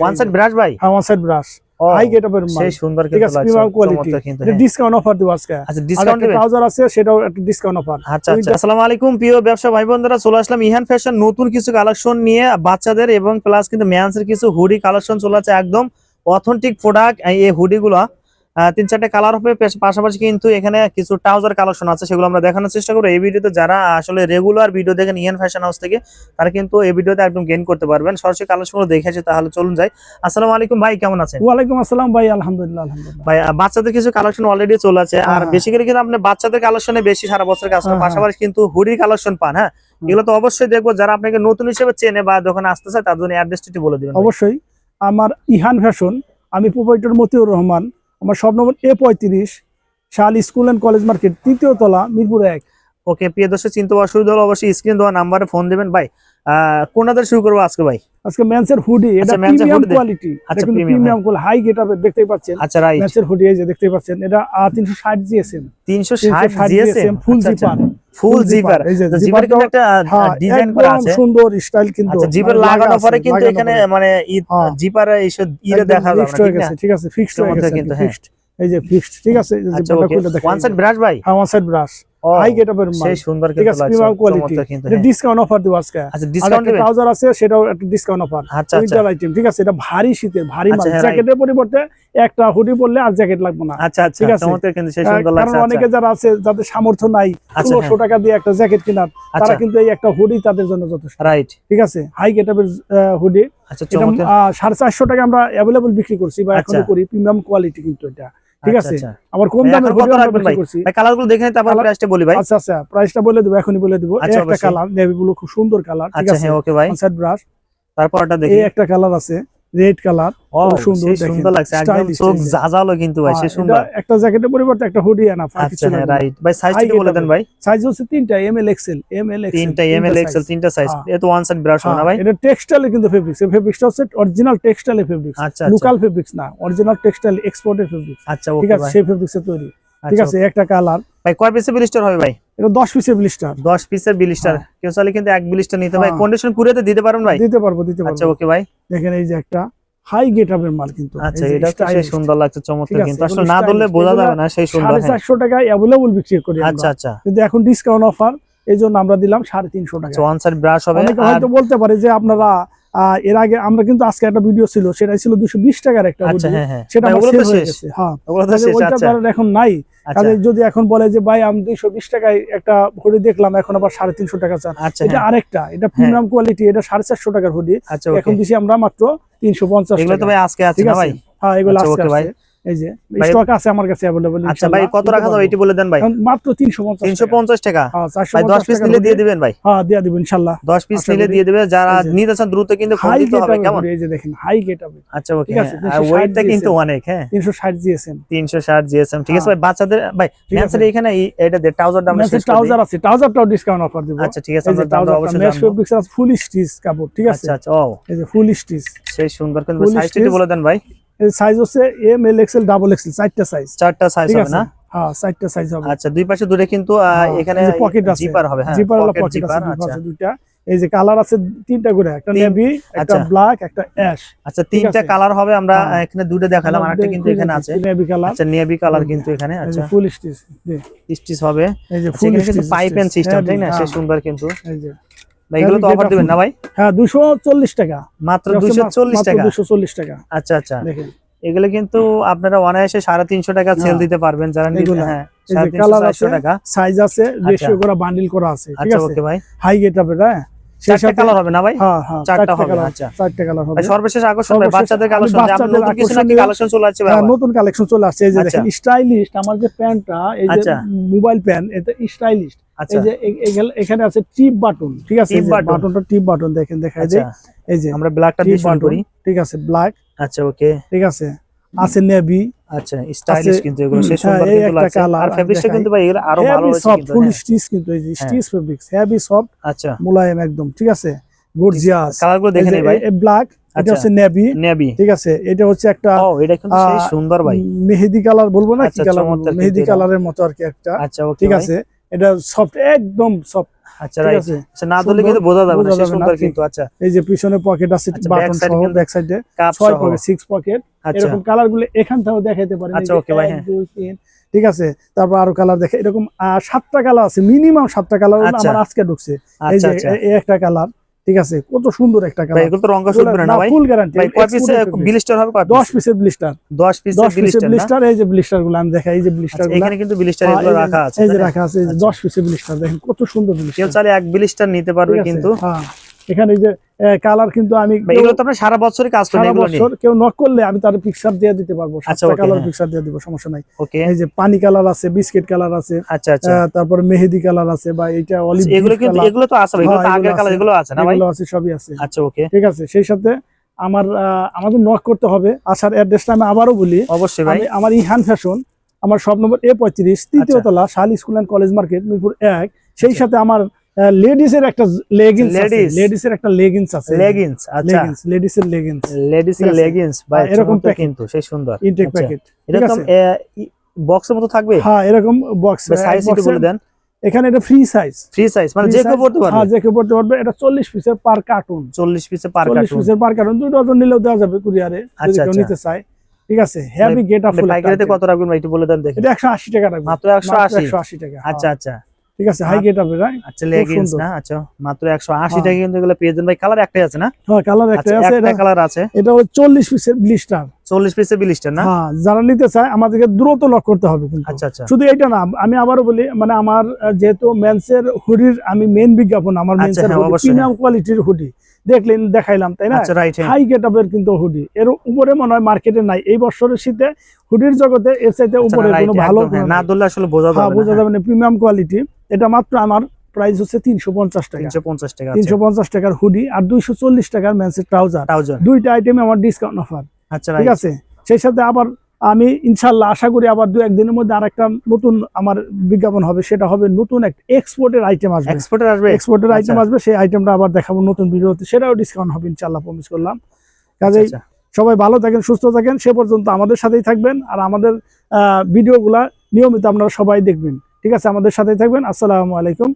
One side brush ভাই হ্যাঁ one side brush ও, গেট গেটআপের মাল সেই সুন্দর কিন্তু লাগছে প্রিমিয়াম কোয়ালিটি। ডিসকাউন্ট অফার দিব আজকে। আচ্ছা ডিসকাউন্ট ট্রাউজার আছে সেটাও একটা ডিসকাউন্ট অফার আচ্ছা আচ্ছা আসসালামু আলাইকুম প্রিয় ব্যবসা ভাই বন্ধুরা চলে আসলাম ইহান ফ্যাশন নতুন কিছু কালেকশন নিয়ে। বাচ্চাদের এবং প্লাস কিন্তু ম্যানসের কিছু হুডি কালেকশন চলে আছে একদম অথেন্টিক প্রোডাক্ট এই হুডি গুলো। তিন চারটে কালার হবে পাশাপাশি কিন্তু এখানে কিছু ট্রাউজার কালেকশন আছে সেগুলো আমরা দেখানোর চেষ্টা করব। এই ভিডিওতে যারা আসলে রেগুলার ভিডিও দেখেন ইহান ফ্যাশন হাউস থেকে তারা কিন্তু এই ভিডিওতে একদম গেইন করতে পারবেন। সরাসরি কালেকশনগুলো দেখে আসি তাহলে চলুন যাই। আসসালামু আলাইকুম ভাই কেমন আছেন? ওয়ালাইকুম আসসালাম ভাই আলহামদুলিল্লাহ আলহামদুলিল্লাহ। ভাই বাচ্চাদের কিছু কালেকশন অলরেডি চলে আছে। আর হ্যাঁ। বেসিক্যালি কিন্তু আপনি বাচ্চাদের কালেকশনে বেশি সারা বছর কাজ করেন হ্যাঁ, পাশাপাশি কিন্তু হুডির কালেকশন পান হ্যাঁ? এগুলো তো অবশ্যই দেখব যারা আপনাকে নতুন হিসেবে চেনে বা যখন আসতে চায় তার জন্য অ্যাড্রেসটি বলে দিবেন অবশ্যই। আমার ইহান ফ্যাশন আমি প্রোপাইটর মতিউর রহমান আমার সব নম্বর এ পঁয়ত্রিশ শাল স্কুল অ্যান্ড কলেজ মার্কেট তৃতীয় তলা মিরপুর এক। ওকে প্রিয় দর্শক চিন্তা অসুবিধা হলে অবশ্যই স্ক্রিন দেওয়া নাম্বারে ফোন দিবেন। ভাই আহ, কোনটাতে শুরু করব আজকে ভাই? আজকে হুডি এটা প্রিমিয়াম কোয়ালিটি আচ্ছা, এটা প্রিমিয়াম কোয়ালিটি হাই গেটআপের দেখতেই পাচ্ছেন। আচ্ছা রাইট হুডি এই যে দেখতেই পাচ্ছেন এটা তিনশো ষাট জিএসএম তিনশো ষাট GSM full zipper full zipper জিপারে কিন্তু একটা হ্যাঁ, ডিজাইন করা আছে। সুন্দর স্টাইল কিন্তু আচ্ছা জিপার মানে লাগানোর পরে কিন্তু এখানে মানে হ্যাঁ। জিপারে এইসব ইরে দেখা যাবে না fixed হয়ে ঠিক ঠিক আছে ফিক্সড হয়ে গেছে কিন্তু, হ্যাঁ। ফিক্সড এই যে ফিক্সড ঠিক আছে জিপারটা খুলে ওয়ান সাইড ব্রাশ ভাই? হ্যাঁ ওয়ান সাইড ব্রাশ হাই গেটআপের মাল সেই সুন্দর কিন্তু লাগছে প্রিমিয়াম কোয়ালিটি এটা হ্যাঁ। ডিসকাউন্ট অফার দিব আজকে। আচ্ছা ডিসকাউন্ট দিবেন ট্রাউজার আছে সেটাও একটা ডিসকাউন্ট অফার আচ্ছা আচ্ছা। উইন্টার আইটেম ঠিক আছে এটা ভারী শীতের ভারী মাল। আচ্ছা, হ্যাঁ, জ্যাকেটের পরিবর্তে একটা হুডি পরলে আর জ্যাকেট লাগবে না। আচ্ছা আচ্ছা ঠিক আছে। কিন্তু সেই সুন্দর লাগছে অনেকে আচ্ছা। যারা আছে যাদের সামর্থ্য নাই আচ্ছা, ষোলোশো টাকা দিয়ে একটা জ্যাকেট কেনার তারা আচ্ছা কিন্তু এই একটা হুডি তাদের জন্য যথেষ্ট। রাইট ঠিক আছে? হাই গেটআপের হুডি আচ্ছা এটা চমৎকার আহ, সাড়ে চারশো টাকা আমরা অ্যাভেলেবল বিক্রি করছি বা এখনও আচ্ছা। করি প্রিমিয়াম কোয়ালিটি কিন্তু এটা। ঠিক আচ্ছা, আছে? আমার আবার কম দামের এখন কত রাখবেন ভাই? ভাই কালারগুলো দেখে তারপর প্রাইসটা বলি ভাই। আচ্ছা আচ্ছা প্রাইসটা বলে দেব এখনই বলে দেব। এই আচ্ছা, একটা কালার নেভি ব্লু খুব সুন্দর কালার ঠিক আচ্ছা আছে? হ্যাঁ ওকে ভাই। সেট ব্রাশ তারপর এটা দেখি। একটা কালার আছে। রেড কালার সুন্দর সুন্দর লাগছে একদম চোখ জাজালো কিন্তু ভাই সেই সুন্দর। একটা জ্যাকেটের পরিবর্তে একটা হুডি আনা আচ্ছা হ্যাঁ রাইট ভাই High বলে দেন ভাই। সাইজ হচ্ছে তিনটা M L XL M L XL তিনটা এম এল এক্সেল তিনটা সাইজ হ্যাঁ। এ তো ওয়ান সাইড ব্রাশ না ভাই? এটা টেক্সটাইলে কিন্তু ফেব্রিক্স এই ফেব্রিক্সটা হচ্ছে অরিজিনাল টেক্সটাইলে ফেব্রিক্স লোকাল ফেব্রিক্স না অরিজিনাল টেক্সটাইল এক্সপোর্টের ফেব্রিক্স আচ্ছা ঠিক আছে সেই ফেব্রিক্সে তৈরি। ঠিক আচ্ছা, আছে একটা কালার ভাই কয় পিসের বিলিস্টার হবে ভাই? এটা দশ পিসের ব্লিস্টার। 10 পিসের বিলিস্টার। হ্যাঁ। কেউ চাইলে কিন্তু এক বিলিস্টার নিতে ভাই হ্যাঁ। কন্ডিশন কুরিয়াতে দিতে পারেন ভাই? দিতে পারব দিতে আচ্ছা ওকে ভাই দেখেন এই যে একটা হাই গেট আপের মাল কিন্তু। আচ্ছা এটা সেই সুন্দর লাগছে চমৎকার কিন্তু। আসলে না ধরলে বোঝা যাবে না সেই সুন্দর হ্যাঁ। টাকায় অ্যাভেলেবল বিক্রি করি আমরা। আচ্ছা আচ্ছা। কিন্তু এখন ডিসকাউন্ট অফার এই জন্য আমরা দিলাম সাড়ে তিনশো টাকা ওয়ান সাইড ব্রাশ হবে। অনেকে হয়তো বলতে পারে যে আপনারা এর আগে আমরা কিন্তু আজকে একটা ভিডিও ছিল সেটাই ছিল দুশো বিশ টাকার একটা আচ্ছা হ্যাঁ হ্যাঁ। সেটা হয়ে আচ্ছা। এখন নাই। আচ্ছা। কাজে যদি এখন বলে যে ভাই আমি দুইশো বিশ টাকায় একটা হুডি দেখলাম এখন আবার সাড়ে তিনশো টাকা চান। এটা হ্যাঁ। আরেকটা এটা প্রিমিয়াম কোয়ালিটি এটা সাড়ে চারশো টাকার হুডি এখন দিছি আমরা মাত্র তিনশো পঞ্চাশ আজকে ঠিক আছে? হ্যাঁ এগুলো আজকে ভাই। আসছে। এই যে স্টক আছে আমার কাছে অ্যাভেলেবল আচ্ছা ভাই কত রাখা যাবে এটি বলে দেন ভাই? মাত্র তিনশো পঞ্চাশ তিনশো পঞ্চাশ টাকা? হ্যাঁ ভাই পিস নিলে দিয়ে দিবেন ভাই। হ্যাঁ দিয়ে পিস নিলে দিয়ে দেবে যারা নিতে চান দ্রুত কিন্তু ফোন দিতে হবে কেমন? এই যে দেখেন হাই গেট হবে আচ্ছা ওকে আর ওয়েটটা কিন্তু অনেক হ্যাঁ। তিনশো ষাট জিএসএম। তিনশো ষাট জিএসএম ঠিক আছে হ্যাঁ। ভাই বাচ্চাদের ভাই। এখানে এটা ট্রাউজার দাম ট্রাউজার আছে ট্রাউজারটাও ডিসকাউন্ট অফার দিব। আচ্ছা ঠিক আছে এই আমরা দামটা অবশ্যই মেশ ফেব্রিক্স আছে ফুল স্টিচ কাপড় ঠিক আছে? আচ্ছা আচ্ছা ও। এই যে ফুল স্টিচ সেই সুন্দর কিন্তু সাইজটা বলে দেন ভাই। সাইজ হচ্ছে M L XL double XL চারটা সাইজ চারটা সাইজ হবে না? হ্যাঁ চারটা সাইজ হবে। আচ্ছা দুই পাশে কিন্তু হ্যাঁ, এখানে পকেট আছে। জিপার হবে হ্যাঁ জিপার পকেট পকেট আছে আচ্ছা। দুইটা। এই যে কালার আছে তিনটা করে একটা নেভি একটা আচ্ছা। ব্ল্যাক একটা অ্যাশ আচ্ছা তিনটা কালার হবে আমরা। এখানে দুটো দেখালাম আরেকটা কিন্তু এখানে আছে। নেভি কালার আচ্ছা নেভি কালার কিন্তু এখানে আচ্ছা। ফুল স্টিচ স্টিচ হবে। এই যে আচ্ছা, ফুল পাইপ এন্ড সিস্টেম তাই না? সুন্দর কিন্তু। এই যে ভাই এগুলো তো অফার দিবেন না ভাই? হ্যাঁ দুশো চল্লিশ টাকা। মাত্র দুশো চল্লিশ টাকা? দুশো চল্লিশ টাকা। আচ্ছা আচ্ছা। দেখেন। এগুলো কিন্তু আপনারা অনায়াসে সাড়ে তিনশো টাকা সেল হ্যাঁ। দিতে পারবেন। যারা নিতে হ্যাঁ এই যে সাড়ে তিনশো colour চারশো আছে, টাকা। সাইজ আছে রেশিও করা বান্ডিল করা আছে ঠিক আচ্ছা আছে? ওকে ভাই। হাই গেট হ্যাঁ? চারটা কালার হবে না ভাই? হ্যাঁ হ্যাঁ চারটা চারটা হবে, আচ্ছা। চারটা কালার হবে। সর্বশেষ আকর্ষণ ভাই বাচ্চাদের কালেকশন নতুন কিছু নাকি কালেকশন চলে আসছে ভাই নতুন কালেকশন চলে আসছে এই যে আচ্ছা। দেখেন স্টাইলিশ আমার যে প্যান্টটা এই যে। মোবাইল প্যান্ট এটা স্টাইলিশ এই যে এখানে- আছে টিপ বাটন ঠিক আছে? বাটনটা টিপ বাটন দেখেন আচ্ছা যে এই যে আমরা ব্ল্যাকটা দিয়ে বাটন করি। ঠিক আছে ব্ল্যাক আচ্ছা ওকে ঠিক আছে। আছে নেভি আচ্ছা স্টাইলিশ কিন্তু এগুলো। সেই সুন্দর হ্যাঁ, কিন্তু লাগছে। আর দেখাই। কিন্তু ভাই এগুলো আরও ভালো হয়েছে কিন্তু ফুল হ্যাঁ। স্টিচ কিন্তু এই যে হ্যাঁ। স্টিচ ফেব্রিক্স হেভি সফট আচ্ছা। মোলায়েম একদম ঠিক আছে? গর্জিয়াস কালারগুলো দেখে নেই ভাই। ব্ল্যাক এটা আচ্ছা। হচ্ছে নেভি নেভি ঠিক আছে? এটা হচ্ছে একটা ও এটা কিন্তু সেই সুন্দর ভাই। মেহেদি কালার বলব না? কি আচ্ছা, কালার মেহেদি কালারের মতো আর কি একটা আচ্ছা ঠিক আছে? এটা সফট একদম সফট আচ্ছা ঠিক আছে? আচ্ছা না ধরলে কিন্তু বোঝা যাবে না বোঝা সে যাবে না, সুন্দর কিন্তু আচ্ছা। এই যে পিছনে পকেট আছে বাটন সহ ব্যাক সাইডে পকেট পকেট এরকম কালারগুলো এখান থেকেও দেখাইতে পারেন। আচ্ছা, ভাই, হ্যাঁ। ঠিক আছে? তারপর আরও কালার দেখে এরকম সাতটা কালার আছে মিনিমাম সাতটা কালার। আমার আজকে ঢুকছে। এই যে এই একটা কালার ঠিক আছে? কত সুন্দর একটা কালার। এগুলো তো রং শুধবে না ভাই? ফুল গ্যারান্টি ভাই কয় পিসে ব্লিস্টার হবে কয় 10 পিসের? ব্লিস্টার 10 পিসের 10 ব্লিস্টার ব্লিস্টার এই যে ব্লিস্টারগুলো আমি দেখাই এই যে ব্লিস্টার আচ্ছা, গুলো। এখানে কিন্তু ব্লিস্টার এগুলো রাখা আছে এই যে রাখা আছে এই যে আচ্ছা। 10 পিসের ব্লিস্টার দেখেন কত সুন্দর কেউ ব্লিস্টার চাইলে এক ব্লিস্টার নিতে পারবে কিন্তু। হ্যাঁ। এখানে যে কালার কিন্তু আমি এগুলো তো আপনি সারা বছরই কাজ করেন এগুলো বছর কেউ নক করলে আমি তার পিকচার দিয়ে দিতে পারব আচ্ছা, সাতটা কালার হ্যাঁ। পিকচার দিয়ে দিব সমস্যা নাই। এই যে পানি কালার আছে বিস্কিট কালার আছে আচ্ছা আচ্ছা। আহ, মেহেদি কালার আছে বা এটা অলিভ এগুলো কিন্তু এগুলো তো আছে এগুলো তো হ্যাঁ, আগের কালার এগুলো আছে না ভাই? এগুলো আছে সবই আছে। আচ্ছা ওকে ঠিক আছে সেই সাথে আমার আমাদের নক করতে হবে। আসার অ্যাড্রেসটা আমি আবারও বলি। অবশ্যই ভাই। আমি আমার ইহান ফ্যাশন আমার সব নম্বর এ পঁয়ত্রিশ তৃতীয় আচ্ছা। তলা শাল school and college market Mirpur এক। সেই সাথে আমার লেডিস এর একটা লেগিংস লেডিস এর একটা লেগিংস আছে। লেগিংস আচ্ছা। লেগিংস লেডিস এর লেগিংস লেডিস ঠিক আছে। লেগিংস ভাই এরকম কিন্তু সেই সুন্দর। ইনটেক। প্যাকেট আছে। বক্সের মতো থাকবে? হ্যাঁ এরকম বক্স সাইজ একটু বলে দেন। এখানে এটা ফ্রি সাইজ ফ্রি সাইজ মানে যে কেউ পড়তে হ্যাঁ যে কেউ পড়তে পারবে। এটা চল্লিশ পিসের পার কার্টুন 40 পিসে পার কার্টুন পিসের পার কার্টুন দুই ডজন নিলেও দেওয়া যাবে কুরিয়ারে যদি আচ্ছা, কেউ আচ্ছা। নিতে চায়। ঠিক আছে? হ্যাভি গেট আপ ফুল পাইকারিতে কত রাখবেন ভাই একটু বলে দেন দেখি। এটা একশো আশি টাকা রাখবে মাত্র 180 একশো আশি টাকা আচ্ছা হ্যাঁ, আচ্ছা। ঠিক আছে হাই গেট আপের আচ্ছা লেগিংস। না? আচ্ছা মাত্র 180 হ্যাঁ। টাকা কিন্তু এগুলো পেয়ে যাবেন। ভাই কালার একটাই আছে না? হ্যাঁ কালার একটা আচ্ছা আছে একটা এটা কালার আছে। এটা হলো চল্লিশ পিসের ব্লিস্টার 40 পিসে বিলিস্টার না? হ্যাঁ যারা নিতে চায় আমাদেরকে দ্রুত লক করতে হবে কিন্তু। আচ্ছা আচ্ছা। শুধু এটা না আমি আবারও বলি মানে আমার যেহেতু মেন্সের হুডির আমি মেন বিজ্ঞাপন আমার আচ্ছা, মেন্সের হ্যাঁ, প্রিমিয়াম কোয়ালিটির হুডি দেখলেন দেখাইলাম তাই না? আচ্ছা রাইট হ্যাঁ। হাই গেট আপের কিন্তু হুডি এর উপরে মনে হয় মার্কেটে নাই। এই বছরের শীতে হুডির জগতে এর চাইতে উপরে কোনো ভালো আচ্ছা, না ধরলে আসলে বোঝা হ্যাঁ যাবে বোঝা যাবে না প্রিমিয়াম কোয়ালিটি এটা মাত্র আমার প্রাইস হচ্ছে তিনশো পঞ্চাশ টাকা। 350 টাকা তিনশো পঞ্চাশ টাকার হুডি আর দুইশো চল্লিশ টাকার মেন্সের ট্রাউজার টাউজার দুইটা আইটেমে আমার ডিসকাউন্ট অফার আচ্ছা ঠিক আছে? সেই সাথে আবার আমি ইনশাল্লাহ আশা করি আবার দু একদিনের মধ্যে আর একটা নতুন আমার বিজ্ঞাপন হবে সেটা হবে নতুন একটা এক্সপোর্টের আইটেম আসবে। এক্সপোর্টার আসবে? এক্সপোর্টের আইটেম আচ্ছা। আসবে সেই আইটেমটা আবার দেখাবো নতুন ভিডিওতে সেটাও ডিসকাউন্ট হবে ইনশাল্লাহ প্রমিস করলাম। কাজেই আচ্ছা, সবাই ভালো থাকেন সুস্থ থাকেন সে পর্যন্ত আমাদের সাথেই থাকবেন। আর আমাদের আহ, ভিডিওগুলা নিয়মিত আপনারা সবাই দেখবেন। ঠিক আছে আমাদের সাথে থাকবেন। আসসালামু আলাইকুম।